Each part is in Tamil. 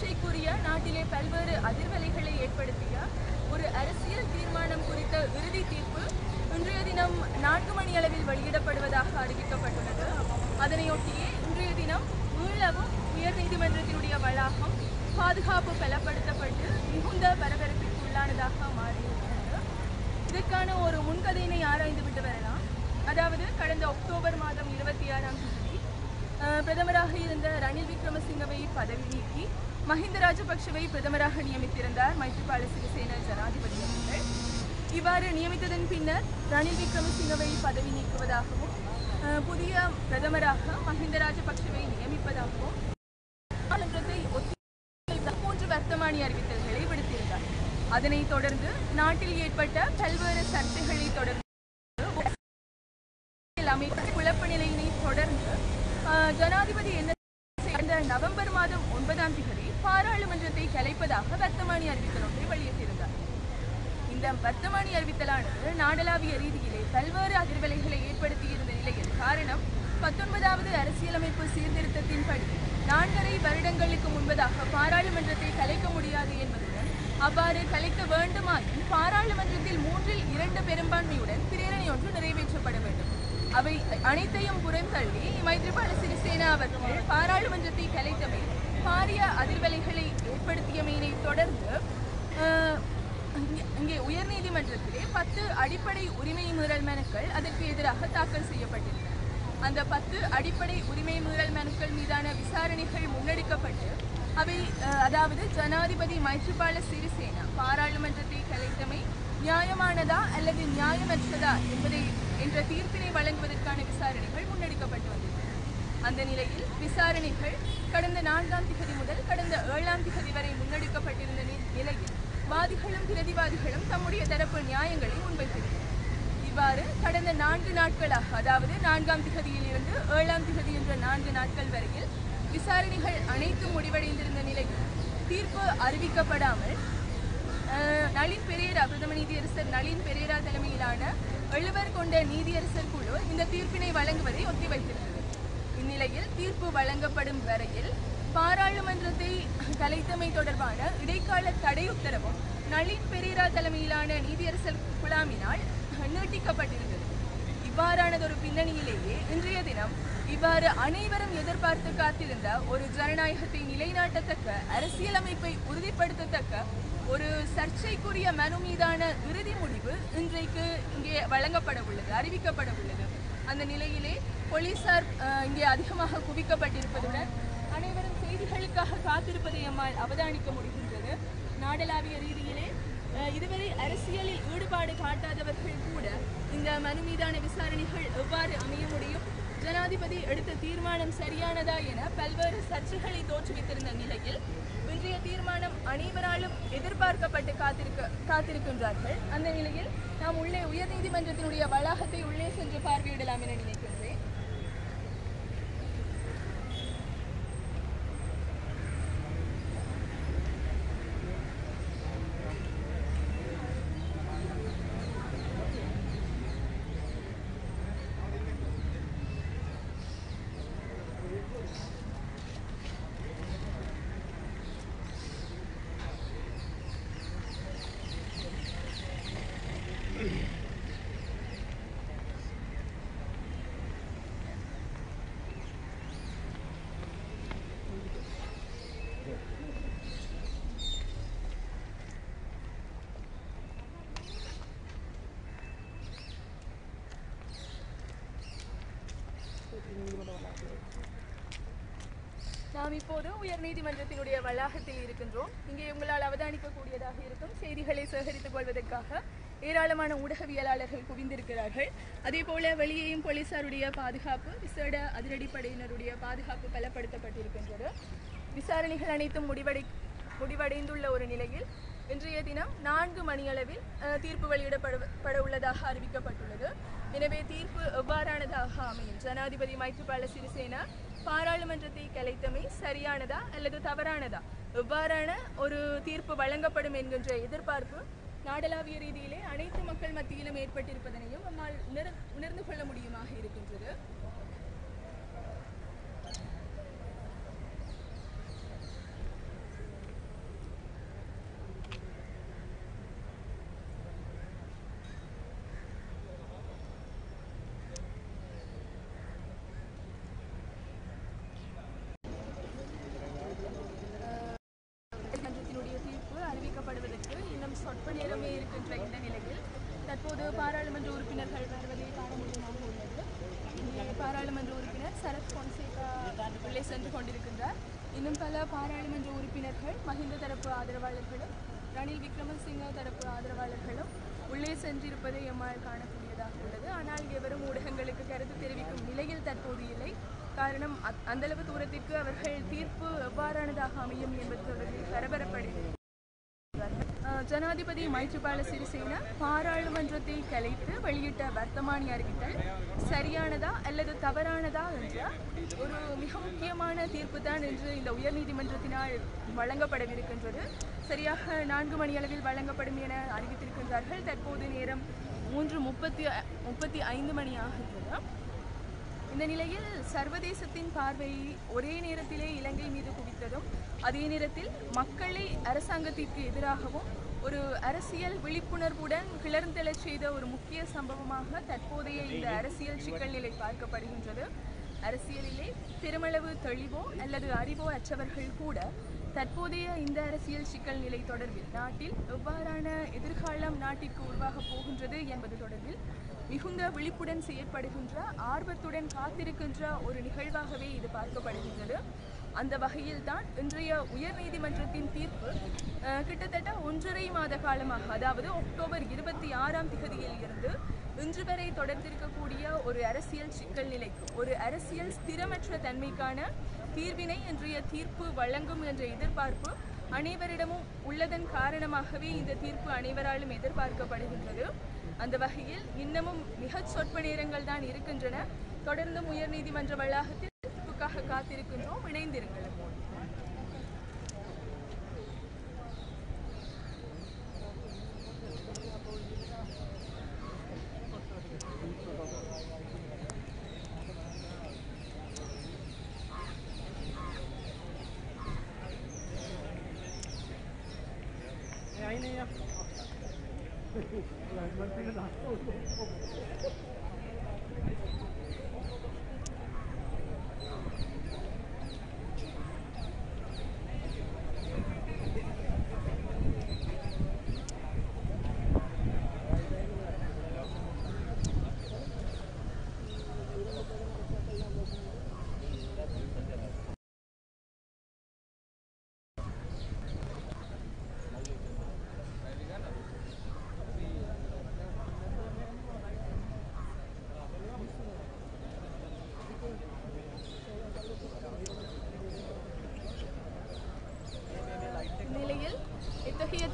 சர்ச்சைக்குரிய நாட்டிலே பல்வேறு அதிர்வலைகளை ஏற்படுத்திய ஒரு அரசியல் தீர்மானம் குறித்த இறுதி தீர்ப்பு இன்றைய தினம் நான்கு மணி அளவில் வெளியிடப்படுவதாக அறிவிக்கப்பட்டுள்ளது. அதனையொட்டியே இன்றைய தினம் மீளவும் உயர் நீதிமன்றத்தினுடைய வளாகம் பாதுகாப்பு பலப்படுத்தப்பட்டு மிகுந்த பரபரப்பிற்கு உள்ளானதாக மாறியிருக்கிறது. இதற்கான ஒரு முன்கதையினை ஆராய்ந்து விட்டு வரலாம். அதாவது கடந்த அக்டோபர் மாதம் இருபத்தி ஆறாம் தேதி பிரதமராக இருந்த ரணில் விக்ரமசிங்கவை பதவி நீக்கி மஹிந்த ராஜபக்ஷவை பிரதமராக நியமித்திருந்தார் மைத்ரிபால சிறிசேன ஜனாதிபதி அவர்கள். இவ்வாறு நியமித்ததன் பின்னர் ரணில் விக்ரமசிங்கவை பதவி நீக்குவதாகவும் புதிய பிரதமராக மஹிந்த ராஜபக்ஷவை நியமிப்பதாகவும் நாடாளுமன்றத்தை ஒத்தி மூன்று வர்த்தமானி அறிவித்தல்களை விடுத்திருந்தார். அதனைத் தொடர்ந்து நாட்டில் ஏற்பட்ட பல்வேறு சர்ச்சைகளை தொடர்ந்து அமைப்பு குழப்ப நிலையினை தொடர்ந்து ஆஹ், ஜனாதிபதி என்ன நவம்பர் மாதம் ஒன்பதாம் தேதி பாராளுமன்றத்தை கலைப்பதாக வர்த்தமானி அறிவித்தல் ஒன்றை வெளியிட்டிருந்தார். இந்த வர்த்தமானி அறிவித்தலானது நாடளாவிய ரீதியிலே பல்வேறு அதிர்வலைகளை ஏற்படுத்தியிருந்த நிலையில் காரணம் பத்தொன்பதாவது அரசியலமைப்பு சீர்திருத்தத்தின்படி நான்கரை வருடங்களுக்கு முன்பதாக பாராளுமன்றத்தை கலைக்க முடியாது என்பதுடன் அவ்வாறு கலைக்க வேண்டுமாயின் பாராளுமன்றத்தில் மூன்றில் இரண்டு பெரும்பான்மையுடன் பிரேரணை ஒன்று நிறைவேற்றப்பட வேண்டும். அவை அனைத்தையும் புறந்தள்ளி மைத்ரிபால சிறிசேனா அவர்கள் பாராளுமன்றத்தை கலைத்தமை பாரிய அதிர்வலைகளை ஏற்படுத்தியமையினை தொடர்ந்து இங்கே- இங்கே உயர்நீதிமன்றத்திலே பத்து அடிப்படை உரிமை மீறல் மனுக்கள் அதற்கு எதிராக தாக்கல் செய்யப்பட்டிருந்தன. அந்த பத்து அடிப்படை உரிமை மீறல் மனுக்கள் மீதான விசாரணைகள் முன்னெடுக்கப்பட்டு அவை அதாவது ஜனாதிபதி மைத்ரிபால சிறிசேனா பாராளுமன்றத்தை கலைத்தமை நியாயமானதா அல்லது நியாயமற்றதா என்பதை என்ற தீர்ப்பினை வழங்குவதற்கான விசாரணைகள் முன்னெடுக்கப்பட்டு வந்தது அந்த நிலையில் விசாரணைகள் கடந்த நான்காம் திகதி முதல் கடந்த ஏழாம் திகதி வரை முன்னெடுக்கப்பட்டிருந்த நி- நிலையில் வாதிகளும் பிரதிவாதிகளும் தம்முடைய தரப்பு நியாயங்களை முன்வைத்திருந்தனர் இவ்வாறு கடந்த நான்கு நாட்களாக அதாவது நான்காம் திகதியில் இருந்து ஏழாம் திகதி என்ற நான்கு நாட்கள் வரையில் விசாரணைகள் அனைத்தும் முடிவடைந்திருந்த நிலையில் தீர்ப்பு அறிவிக்கப்படாமல் நளின் பெரேரா பிரதம நீதியரசர் நளின் பெரேரா தலைமையிலான எழுவர் கொண்ட நீதியரசர் குழு இந்த தீர்ப்பினை வழங்குவதை ஒத்திவைத்திருந்தது இந்நிலையில் தீர்ப்பு வழங்கப்படும் வரையில் பாராளுமன்றத்தை கலைத்தமை தொடர்பான இடைக்கால தடை உத்தரவும் நளின் பெரீரா தலைமையிலான நீதியரசர் குழாமினால் நீட்டிக்கப்பட்டிருந்தது. இவ்வாறானதொரு பின்னணியிலேயே இன்றைய தினம் இவ்வாறு அனைவரும் எதிர்பார்த்து காத்திருந்த ஒரு ஜனநாயகத்தை நிலைநாட்டத்தக்க அரசியலமைப்பை உறுதிப்படுத்தத்தக்க ஒரு சர்ச்சைக்குரிய மனு மீதான இறுதி முடிவு இன்றைக்கு இங்கே வழங்கப்பட உள்ளது அறிவிக்கப்பட உள்ளது. அந்த நிலையிலே போலீசார் இங்கே அதிகமாக குவிக்கப்பட்டிருப்பதுடன் அனைவரும் செய்திகளுக்காக காத்திருப்பதை நம்மால் அவதானிக்க முடிகின்றது. நாடளாவிய ரீதியிலே இதுவரை அரசியலில் ஈடுபாடு காட்டாதவர்கள் கூட இந்த மனு மீதான விசாரணைகள் எவ்வாறு அமைய முடியும்? ஜனாதிபதி எடுத்த தீர்மானம் சரியானதா என பல்வேறு சர்ச்சைகளை தோற்றுவித்திருந்த நிலையில் இன்றைய தீர்மானம் அனைவராலும் எதிர்பார்க்கப்பட்டு காத்திருக்க காத்திருக்கின்றார்கள். அந்த நிலையில் நாம் உள்ளே உயர்நீதிமன்றத்தினுடைய வளாகத்தை உள்ளே சென்று பார்வையிடலாம் என நினைக்கிறேன். நாம் இப்போது உயர்நீதிமன்றத்தினுடைய வளாகத்தில் இருக்கின்றோம். இங்கே உங்களால் அவதானிக்கக்கூடியதாக இருக்கும். செய்திகளை சேகரித்துக் கொள்வதற்காக ஏராளமான ஊடகவியலாளர்கள் குவிந்திருக்கிறார்கள். அதே போல வெளியேயும் போலீசாருடைய பாதுகாப்பு விசேட அதிரடிப்படையினருடைய பாதுகாப்பு பலப்படுத்தப்பட்டிருக்கின்றது. விசாரணைகள் அனைத்தும் முடிவடை முடிவடைந்துள்ள ஒரு நிலையில் இன்றைய தினம் நான்கு மணியளவில் அஹ், தீர்ப்பு வெளியிடப்பட உள்ளதாக அறிவிக்கப்பட்டுள்ளது. எனவே தீர்ப்பு எவ்வாறானதாக அமையும்? ஜனாதிபதி மைத்ரிபால சிறிசேனா பாராளுமன்றத்தை கலைத்தமை சரியானதா அல்லது தவறானதா? எவ்வாறான ஒரு தீர்ப்பு வழங்கப்படும் என்கின்ற எதிர்பார்ப்பு நாடளாவிய ரீதியிலே அனைத்து மக்கள் மத்தியிலும் ஏற்பட்டிருப்பதனையும் நம்மால் உணர் உணர்ந்து கொள்ள முடியுமாக இருக்கின்றது. தீர்ப்பு அறிவிக்கப்படுவதற்கு இன்னும் சொற்ப நேரமே இருக்கின்ற இந்த நிலையில் தற்போது பாராளுமன்ற உறுப்பினர்கள் வருவதை காண உள்ளது இங்கே பாராளுமன்ற உறுப்பினர் சரத் பொன்சேகா உள்ளே சென்று கொண்டிருக்கின்றார். இன்னும் பல பாராளுமன்ற உறுப்பினர்கள் மஹிந்த தரப்பு ஆதரவாளர்களும் ரணில் விக்ரமசிங்க தரப்பு ஆதரவாளர்களும் உள்ளே சென்றிருப்பதை எம்மால் காணப்படும் உள்ளது ஆனால் எவரும் ஊடகங்களுக்கு கருத்து தெரிவிக்கும் நிலையில் தற்போது இல்லை காரணம் அத்- அந்தளவு தூரத்திற்கு அவர்கள் தீர்ப்பு எவ்வாறானதாக அமையும் என்பது தொடர்பில் பரபரப்படுகிறது ஜனாதிபதி மைத்ரிபால சிறிசேன பாராளுமன்றத்தை கலைத்து வெளியிட்ட வர்த்தமானி அறிவித்தல் சரியானதா அல்லது தவறானதா என்ற ஒரு மிக முக்கியமான தீர்ப்பு தான் என்று இந்த உயர்நீதிமன்றத்தினால் வழங்கப்படவிருக்கின்றது. சரியாக நான்கு மணி அளவில் வழங்கப்படும் என அறிவித்திருக்கின்றார்கள். தற்போது நேரம் மூன்று முப்பத்தி முப்பத்தி ஐந்து மணி ஆகின்றது இந்த நிலையில் சர்வதேசத்தின் பார்வையை ஒரே நேரத்திலே இலங்கை மீது குவித்ததும் அதே நேரத்தில் மக்களை அரசாங்கத்திற்கு எதிராகவும் ஒரு அரசியல் விழிப்புணர்வுடன் கிளர்ந்தெழச் செய்த ஒரு முக்கிய சம்பவமாக தற்போதைய இந்த அரசியல் சிக்கல் நிலை பார்க்கப்படுகின்றது. அரசியலிலே பெருமளவு தெளிவோ அல்லது அறிவோ அற்றவர்கள் கூட தற்போதைய இந்த அரசியல் சிக்கல் நிலை தொடர்பில் நாட்டில் எவ்வாறான எதிர்காலம் நாட்டிற்கு உருவாகப் போகின்றது என்பது தொடர்பில் மிகுந்த விழிப்புடன் செயற்படுகின்ற ஆர்வத்துடன் காத்திருக்கின்ற ஒரு நிகழ்வாகவே இது பார்க்கப்படுகின்றது. அந்த வகையில் தான் இன்றைய உயர்நீதிமன்றத்தின் தீர்ப்பு கிட்டத்தட்ட ஒன்றரை மாத காலமாக அதாவது அக்டோபர் இருபத்தி ஆறாம் திகதியில் இருந்து இன்று வரை தொடர்ந்திருக்கக்கூடிய ஒரு அரசியல் சிக்கல் நிலைக்கு ஒரு அரசியல் ஸ்திரமற்ற தன்மைக்கான தீர்வினை இன்றைய தீர்ப்பு வழங்கும் என்ற எதிர்பார்ப்பு அனைவரிடமும் உள்ளதன் காரணமாகவே இந்த தீர்ப்பு அனைவராலும் எதிர்பார்க்கப்படுகின்றது. அந்த வகையில் இன்னமும் மிகச் சொற்ப நேரங்கள் தான் இருக்கின்றன. தொடர்ந்தும் உயர்நீதிமன்ற வளாகத்தில் தீர்ப்புக்காக காத்திருக்கின்றோம். இணைந்திருங்கள்.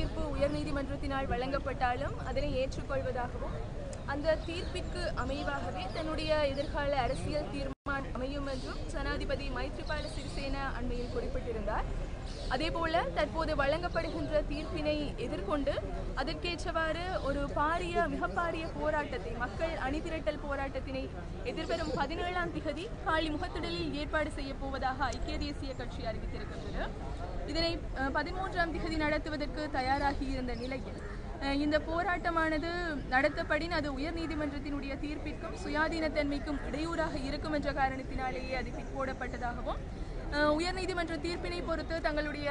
தீர்ப்பு உயர்நீதிமன்றத்தினால் வழங்கப்பட்டாலும் அதனை ஏற்றுக்கொள்வதாகவும் அந்த தீர்ப்பிற்கு அமைவாகவே தன்னுடைய எதிர்கால அரசியல் தீர்மானம் அமையும் என்றும் ஜனாதிபதி மைத்ரிபால சிறிசேன அண்மையில் குறிப்பிட்டிருந்தார். அதேபோல தற்போது வழங்கப்படுகின்ற தீர்ப்பினை எதிர்கொண்டு அதற்கேற்றவாறு ஒரு பாரிய மிக பாரிய போராட்டத்தை மக்கள் அணிதிரட்டல் போராட்டத்தினை எதிர்வரும் பதினேழாம் திகதி காலி முகத்திடலில் ஏற்பாடு செய்ய போவதாக ஐக்கிய தேசிய கட்சி அறிவித்திருக்கின்றது. இதனை பதிமூன்றாம் திகதி நடத்துவதற்கு தயாராகி இருந்த நிலையில் இந்த போராட்டமானது நடத்தப்படின் அது உயர் நீதிமன்றத்தினுடைய தீர்ப்பிற்கும் சுயாதீனத்தன்மைக்கும் இடையூறாக இருக்கும் என்ற காரணத்தினாலேயே அது பிற்போடப்பட்டதாகவும் உயர்நீதிமன்ற தீர்ப்பினை பொறுத்து தங்களுடைய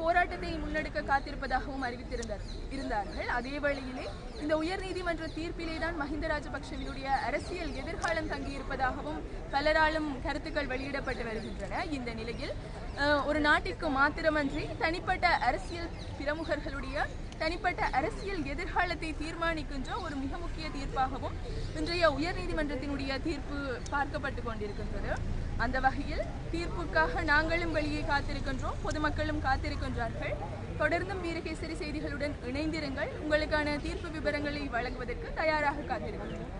போராட்டத்தை முன்னெடுக்க காத்திருப்பதாகவும் அறிவித்திருந்தார் இருந்தார்கள். அதே வேளையிலே இந்த உயர்நீதிமன்ற தீர்ப்பிலே தான் மஹிந்த ராஜபக்சவினுடைய அரசியல் எதிர்காலம் தங்கியிருப்பதாகவும் பலராலும் கருத்துக்கள் வெளியிடப்பட்டு வருகின்றன. இந்த நிலையில் ஒரு நாட்டிற்கு மாத்திரமன்றி தனிப்பட்ட அரசியல் பிரமுகர்களுடைய தனிப்பட்ட அரசியல் எதிர்காலத்தை தீர்மானிக்கின்ற ஒரு மிக முக்கிய தீர்ப்பாகவும் இன்றைய உயர்நீதிமன்றத்தினுடைய தீர்ப்பு பார்க்கப்பட்டு கொண்டிருக்கின்றது. அந்த வகையில் தீர்ப்புக்காக நாங்களும் வெளியே காத்திருக்கின்றோம் பொதுமக்களும் காத்திருக்கின்றார்கள். தொடர்ந்தும் வீரகேசரி செய்திகளுடன் இணைந்திருங்கள். உங்களுக்கான தீர்ப்பு விவரங்களை வழங்குவதற்கு தயாராக காத்திருக்கின்றோம்.